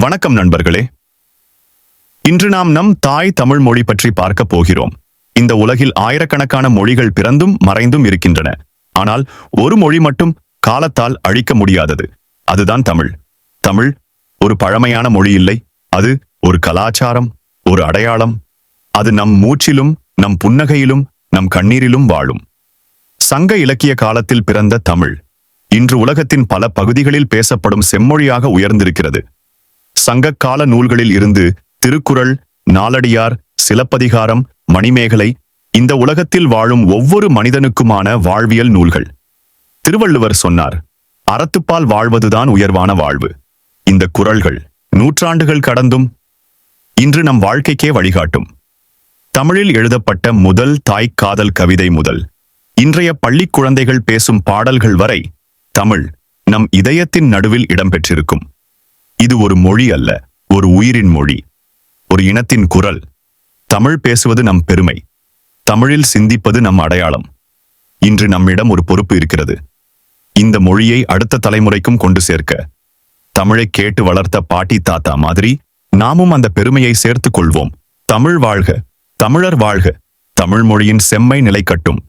வணக்கம் நண்பர்களே. இன்று நாம் நம் தாய் தமிழ் மொழி பற்றி பார்க்கப் போகிறோம். இந்த உலகில் ஆயிரக்கணக்கான மொழிகள் பிறந்தும் மறைந்தும் இருக்கின்றன. ஆனால் ஒரு மொழி மட்டும் காலத்தால் அழிக்க முடியாதது. அதுதான் தமிழ். தமிழ் ஒரு பழமையான மொழி இல்லை. அது ஒரு கலாச்சாரம் ஒரு அடையாளம். அது நம் மூச்சிலும் நம் புன்னகையிலும் நம் கண்ணீரிலும் வாழும். சங்க இலக்கிய காலத்தில் பிறந்த தமிழ் இன்று உலகத்தின் பல பகுதிகளில் பேசப்படும் செம்மொழியாக உயர்ந்திருக்கிறது. சங்கக்கால நூல்களில் இருந்து திருக்குறள் நாலடியார் சிலப்பதிகாரம் மணிமேகலை இந்த உலகத்தில் வாழும் ஒவ்வொரு மனிதனுக்குமான வாழ்வியல் நூல்கள். திருவள்ளுவர் சொன்னார் அறத்துப்பால் வாழ்வதுதான் உயர்வான வாழ்வு. இந்த குறள்கள் நூற்றாண்டுகள் கடந்தும் இன்று நம் வாழ்க்கைக்கே வழிகாட்டும். தமிழில் எழுதப்பட்ட முதல் தாய் காதல் கவிதை முதல் இன்றைய பள்ளிக் குழந்தைகள் பேசும் பாடல்கள் வரை தமிழ் நம் இதயத்தின் நடுவில் இடம்பெற்றிருக்கும். இது ஒரு மொழி அல்ல ஒரு உயிரின் மொழி ஒரு இனத்தின் குரல். தமிழ் பேசுவது நம் பெருமை. தமிழில் சிந்திப்பது நம் அடையாளம். இன்று நம்மிடம் ஒரு பொறுப்பு இருக்கிறது. இந்த மொழியை அடுத்த தலைமுறைக்கும் கொண்டு சேர்க்க. தமிழை கேட்டு வளர்த்த பாட்டி தாத்தா மாதிரி நாமும் அந்த பெருமையை சேர்த்துக் கொள்வோம். தமிழ் வாழ்க தமிழர் வாழ்க. தமிழ் மொழியின் செம்மை நிலை கட்டும்.